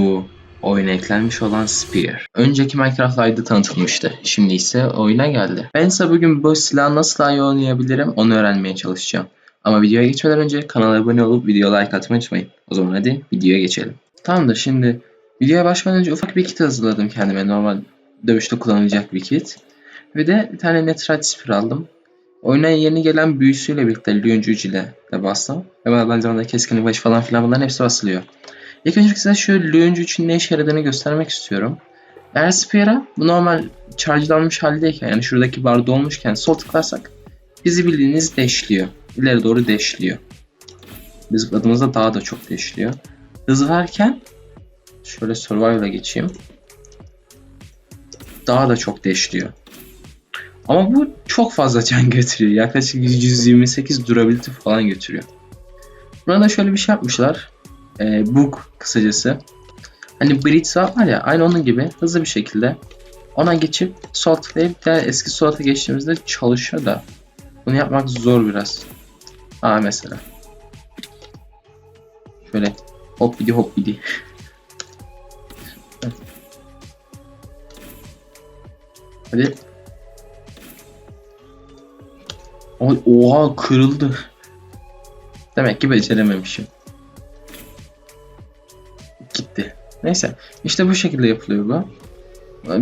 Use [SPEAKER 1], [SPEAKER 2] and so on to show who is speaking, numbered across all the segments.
[SPEAKER 1] bu oyuna eklenmiş olan Spear. Önceki Minecraft Live'da tanıtılmıştı. Şimdi ise oyuna geldi. Ben ise bugün bu silahı nasıl daha iyi oynayabilirim onu öğrenmeye çalışacağım. Ama videoya geçmeden önce kanala abone olup video like atmayı unutmayın. O zaman hadi videoya geçelim. Tamamdır şimdi videoya başlamadan önce ufak bir kit hazırladım kendime. Normal dövüşte kullanılacak bir kit. Ve de bir tane Netrite Spear aldım. Oyuna yeni gelen büyüsüyle birlikte Lyoncuc ile de bastım. Ve aynı zamanda keskin baş falan filan bunların hepsi basılıyor. İlk önce size şu Lyoncu için ne işe yaradığını göstermek istiyorum. Eğer Spear'a bu normal charge'lanmış haldeyken yani şuradaki bar dolmuşken sol tıklarsak bizi bildiğiniz deşliyor. İleri doğru deşliyor. Biz zıpladığımızda daha da çok deşliyor. Hız varken şöyle survival'a geçeyim. Daha da çok deşliyor. Ama bu çok fazla can götürüyor. Yaklaşık 128 durability falan götürüyor. Burada şöyle bir şey yapmışlar. Ee, bug kısacası. Hani Blitz var ya aynı onun gibi hızlı bir şekilde ona geçip sol tıklayıp diğer eski solata geçtiğimizde çalışıyor da bunu yapmak zor biraz. Aa mesela. Şöyle hop bidi hop bidi. Hadi. Oha kırıldı. Demek ki becerememişim. Neyse. İşte bu şekilde yapılıyor bu.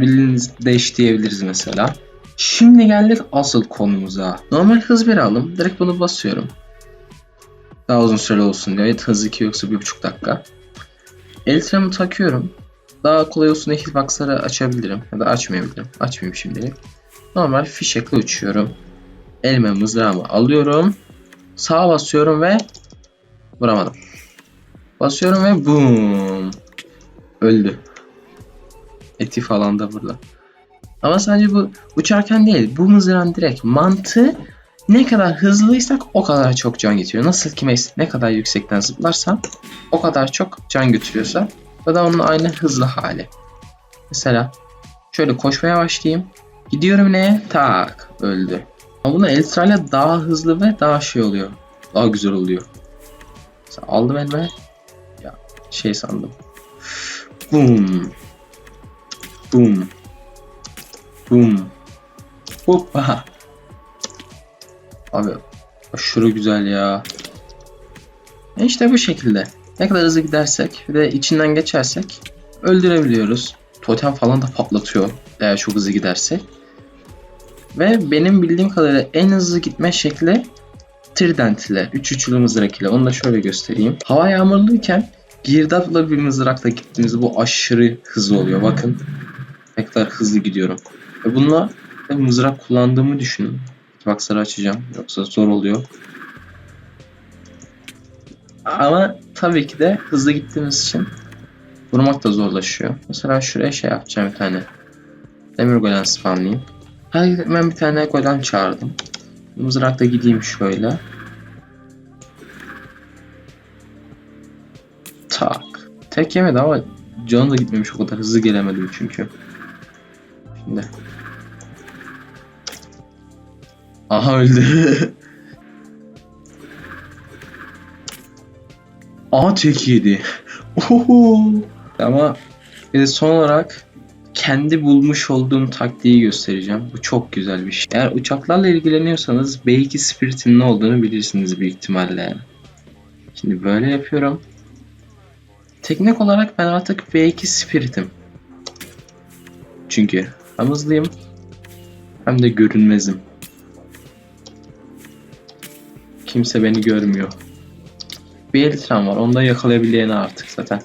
[SPEAKER 1] Bildiğiniz dash diyebiliriz mesela. Şimdi geldik asıl konumuza. Normal hız bir aldım. Direkt bunu basıyorum. Daha uzun süre olsun diye. Evet hız 2 yoksa 1.5 dakika. Elitramı takıyorum. Daha kolay olsun diye hitboxları açabilirim. Ya da açmayabilirim. Açmayayım şimdilik. Normal fişekle uçuyorum. Elime mızrağımı alıyorum. Sağa basıyorum ve vuramadım. Basıyorum ve boom. Öldü. Eti falan da burada. Ama sadece bu uçarken değil. Bu mızrağın direkt mantığı ne kadar hızlıysak o kadar çok can getiriyor. Nasıl ki ne kadar yüksekten zıplarsan o kadar çok can götürüyorsa bu da onun aynı hızlı hali. Mesela şöyle koşmaya başlayayım. Gidiyorum neye? Tak öldü. Ama bunu Elitra daha hızlı ve daha şey oluyor. Daha güzel oluyor. Mesela aldım elime. Ya şey sandım. Boom. Boom. Boom. Hoppa. Abi aşırı güzel ya. E İşte bu şekilde. Ne kadar hızlı gidersek ve içinden geçersek öldürebiliyoruz. Totem falan da patlatıyor eğer çok hızlı gidersek. Ve benim bildiğim kadarıyla en hızlı gitme şekli Trident ile, 3 üçlü mızrak ile. Onu da şöyle göstereyim. Hava yağmurluyken girdapla bir mızrakla gittiğimizde bu aşırı hızlı oluyor. Bakın ne kadar hızlı gidiyorum. Ve bununla mızrak kullandığımı düşünün. Box'ları açacağım. Yoksa zor oluyor. Ama tabii ki de hızlı gittiğimiz için vurmak da zorlaşıyor. Mesela şuraya şey yapacağım bir tane. Demir golem spamlayayım. Ben bir tane golem çağırdım. Mızrakla gideyim şöyle. Tak. Tek yemedi ama canı da gitmemiş o kadar hızlı gelemedim çünkü. Şimdi. Aha öldü. Aha tek yedi. Oho. Ama bir de son olarak kendi bulmuş olduğum taktiği göstereceğim. Bu çok güzel bir şey. Eğer uçaklarla ilgileniyorsanız B2 Spirit'in ne olduğunu bilirsiniz büyük ihtimalle. Şimdi böyle yapıyorum. Teknik olarak ben artık B2 Spirit'im. Çünkü hem hızlıyım hem de görünmezim. Kimse beni görmüyor. Bir elitram var. Onu da yakalayabileyene artık zaten.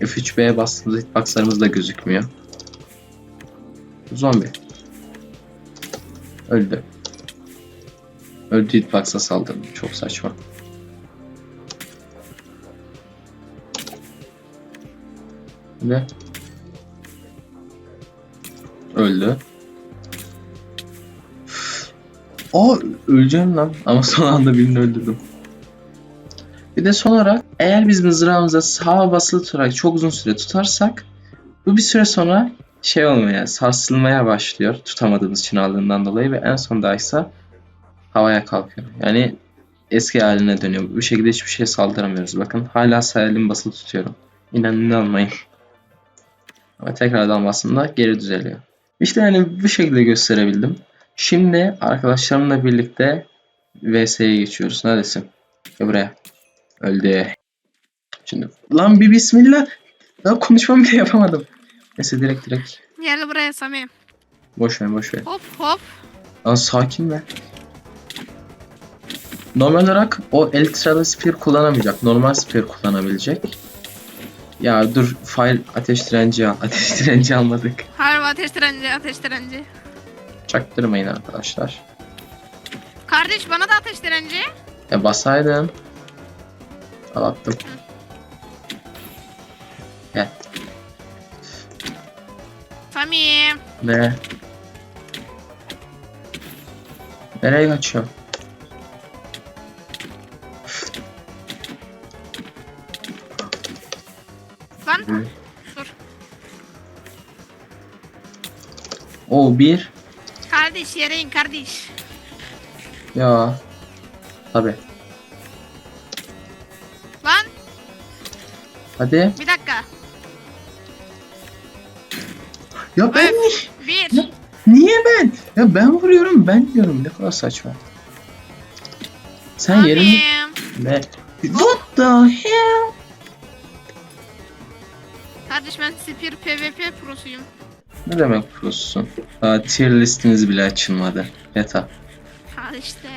[SPEAKER 1] F3B'ye bastığımızda hitboxlarımız da gözükmüyor. Zombi. Öldü. Öldü hitbox'a saldırdı. Çok saçma. Ve öldü. Aa öleceğim lan. Ama son anda birini öldürdüm. Bir de son olarak eğer biz mızrağımıza sağa basılı tutarak çok uzun süre tutarsak bu bir süre sonra şey olmaya, sarsılmaya başlıyor tutamadığımız için aldığından dolayı ve en sonunda ise havaya kalkıyor. Yani eski haline dönüyor. Bu şekilde hiçbir şeye saldıramıyoruz. Bakın hala sağ elim basılı tutuyorum. İnanın inanmayın. Ama tekrardan bastığımda geri düzeliyor. İşte yani bu şekilde gösterebildim. Şimdi arkadaşlarımla birlikte VS'ye geçiyoruz. Neredesin? Gel buraya. Öldü. Şimdi lan bir bismillah. Daha konuşmamı bile yapamadım. Neyse direkt direkt.
[SPEAKER 2] Gel buraya Sami.
[SPEAKER 1] Boş ver boş ver.
[SPEAKER 2] Hop hop.
[SPEAKER 1] Lan sakin be. Normal olarak o Elytra'da spear kullanamayacak. Normal spear kullanabilecek. Ya dur fire ateş direnci al. Ateş direnci almadık.
[SPEAKER 2] Harbi ateş direnci ateş direnci.
[SPEAKER 1] Çaktırmayın arkadaşlar.
[SPEAKER 2] Kardeş bana da ateş direnci.
[SPEAKER 1] Ya basaydın. Al attım. Gel.
[SPEAKER 2] Sami.
[SPEAKER 1] Ne? Nereye kaçıyor? Hı.
[SPEAKER 2] Dur.
[SPEAKER 1] O bir.
[SPEAKER 2] Kardeş yere in kardeş.
[SPEAKER 1] Ya. Tabi.
[SPEAKER 2] Lan
[SPEAKER 1] Hadi.
[SPEAKER 2] bir dakika.
[SPEAKER 1] Ya ben
[SPEAKER 2] Bir.
[SPEAKER 1] Ya- Niye ben? Ya ben vuruyorum ben diyorum ne kadar saçma. Sen
[SPEAKER 2] Sami'm.
[SPEAKER 1] ne? What the hell?
[SPEAKER 2] Kardeş ben Spear PvP prosuyum.
[SPEAKER 1] Ne demek prosun? Daha tier listiniz bile açılmadı. Beta.
[SPEAKER 2] Ha işte.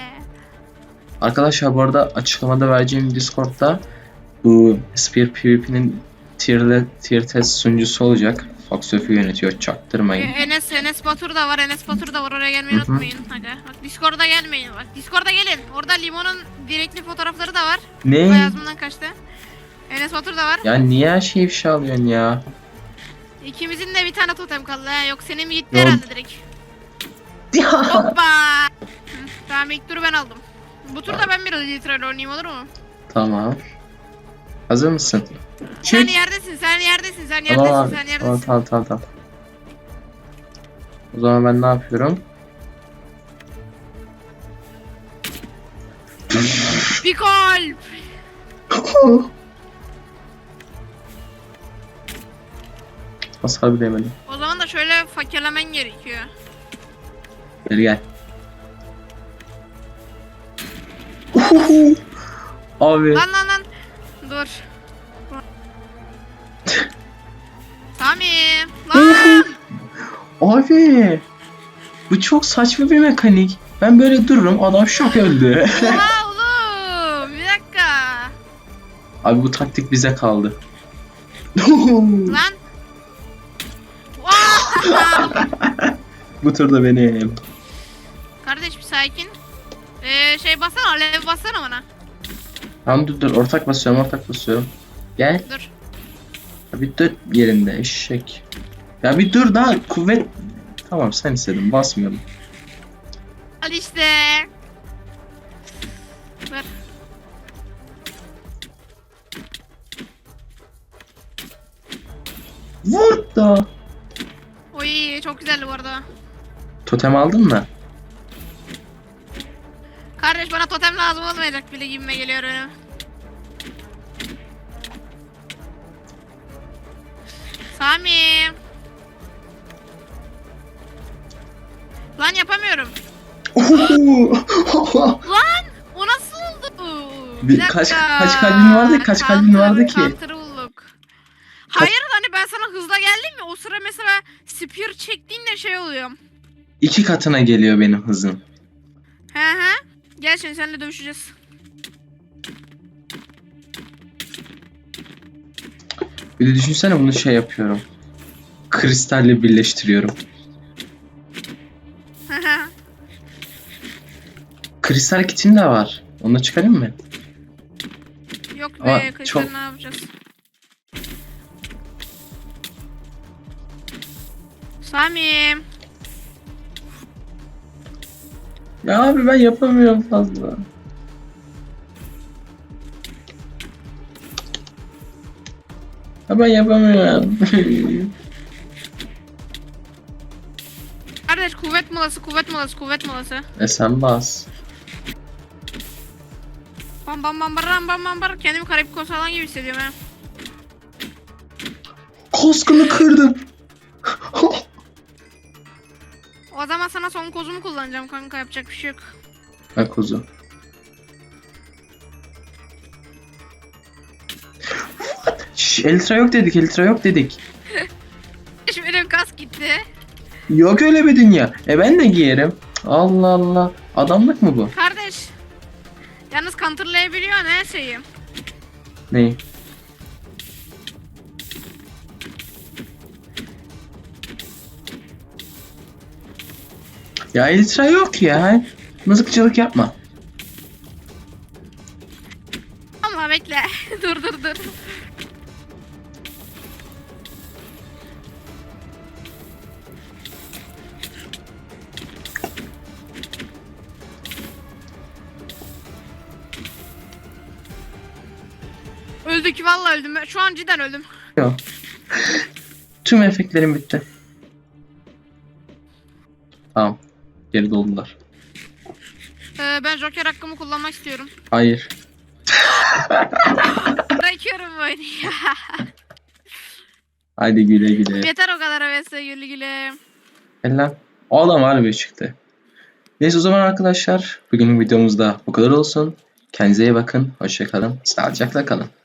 [SPEAKER 1] Arkadaşlar bu arada açıklamada vereceğim Discord'da bu Spear PvP'nin tier, tier test sunucusu olacak. Fox Öfü yönetiyor çaktırmayın.
[SPEAKER 2] Enes Enes Batur da var. Enes Batur da var. Oraya gelmeyi
[SPEAKER 1] Hı hı.
[SPEAKER 2] unutmayın. Aga. Bak Discord'a gelmeyin. Bak Discord'a gelin. Orada Limon'un direktli fotoğrafları da var. Bu
[SPEAKER 1] Ne?
[SPEAKER 2] yazımdan kaçtı. Enes Batur da var.
[SPEAKER 1] Ya niye her şeyi ifşa alıyorsun ya?
[SPEAKER 2] İkimizin de bir tane totem kaldı ha. Yok senin gitti
[SPEAKER 1] Yok.
[SPEAKER 2] herhalde direkt. Hoppa. Hı, tamam ilk turu ben aldım. Bu turda ben biraz Litra'yla oynayayım olur mu?
[SPEAKER 1] tamam. Hazır mısın?
[SPEAKER 2] Sen
[SPEAKER 1] Çek.
[SPEAKER 2] yerdesin, sen yerdesin, sen
[SPEAKER 1] Tamam
[SPEAKER 2] yerdesin,
[SPEAKER 1] abi.
[SPEAKER 2] sen
[SPEAKER 1] Tamam
[SPEAKER 2] yerdesin.
[SPEAKER 1] tamam tamam tamam. O zaman ben ne yapıyorum?
[SPEAKER 2] Bir kalp.
[SPEAKER 1] Hasar bile yemedim.
[SPEAKER 2] O zaman da şöyle fakirlemen gerekiyor.
[SPEAKER 1] Gel gel. Abi.
[SPEAKER 2] Lan lan lan. Dur. Sami. Lan.
[SPEAKER 1] Abi. Bu çok saçma bir mekanik. Ben böyle dururum adam şok öldü.
[SPEAKER 2] Oha oğlum. Bir dakika.
[SPEAKER 1] Abi bu taktik bize kaldı.
[SPEAKER 2] Lan.
[SPEAKER 1] Bu turda benim.
[SPEAKER 2] Kardeş bir sakin. Ee, şey bassana alev bassana bana.
[SPEAKER 1] Tamam dur dur ortak basıyorum ortak basıyorum. Gel.
[SPEAKER 2] Dur.
[SPEAKER 1] Ya bir dur yerinde eşek. Ya bir dur daha kuvvet. Tamam sen istedin basmıyorum.
[SPEAKER 2] Al işte. Ver.
[SPEAKER 1] Vur da.
[SPEAKER 2] Oy çok güzeldi bu arada.
[SPEAKER 1] Totem aldın mı?
[SPEAKER 2] Kardeş bana totem lazım olmayacak bile gibime geliyor benim. Sami. Lan yapamıyorum. Lan o nasıl oldu?
[SPEAKER 1] Bir- kaç- kaç kalbin vardı? Kaç kalbin vardı ki?
[SPEAKER 2] Counter'ı bulduk. Hayır hızla geldim ya o sıra mesela spear çektiğinde şey oluyor.
[SPEAKER 1] İki katına geliyor benim hızım.
[SPEAKER 2] He he. Gel şimdi seninle dövüşeceğiz.
[SPEAKER 1] Bir de düşünsene bunu şey yapıyorum. Kristalle birleştiriyorum. Kristal kitin de var. Onu da çıkarayım mı?
[SPEAKER 2] Yok
[SPEAKER 1] Ama
[SPEAKER 2] be kızlar
[SPEAKER 1] çok-
[SPEAKER 2] ne yapacağız? Sami.
[SPEAKER 1] Ya abi ben yapamıyorum fazla. Ya ben yapamıyorum.
[SPEAKER 2] Kardeş kuvvet molası kuvvet molası kuvvet molası.
[SPEAKER 1] e sen bas.
[SPEAKER 2] Bam bam bam bam bam bam bam. Kendimi Karayip Korsalan gibi hissediyorum ha.
[SPEAKER 1] Kaskını kırdım.
[SPEAKER 2] Zaman sana son kozumu kullanacağım kanka yapacak bir şey yok.
[SPEAKER 1] Ha kuzu. Şş, Elitra yok dedik, Elitra yok dedik.
[SPEAKER 2] Şimdi benim kas gitti.
[SPEAKER 1] Yok öyle bir dünya. E ben de giyerim. Allah Allah. Adamlık mı bu?
[SPEAKER 2] Kardeş. Yalnız counterlayabiliyor ne şeyi.
[SPEAKER 1] Neyi? Ya Elitra yok ya. Mızıkçılık yapma.
[SPEAKER 2] Ama bekle. dur dur dur. Öldük vallahi öldüm. Şu an cidden öldüm.
[SPEAKER 1] Yok. Tüm efektlerim bitti. Geri doldular.
[SPEAKER 2] Ee, ben Joker hakkımı kullanmak istiyorum.
[SPEAKER 1] Hayır.
[SPEAKER 2] Bırakıyorum bu oyunu.
[SPEAKER 1] Haydi güle güle.
[SPEAKER 2] Yeter o kadar hevesle güle güle.
[SPEAKER 1] Gel lan. O adam harbi çıktı. Neyse o zaman arkadaşlar bugünün videomuzda bu kadar olsun. Kendinize iyi bakın. Hoşçakalın. Sağlıcakla kalın.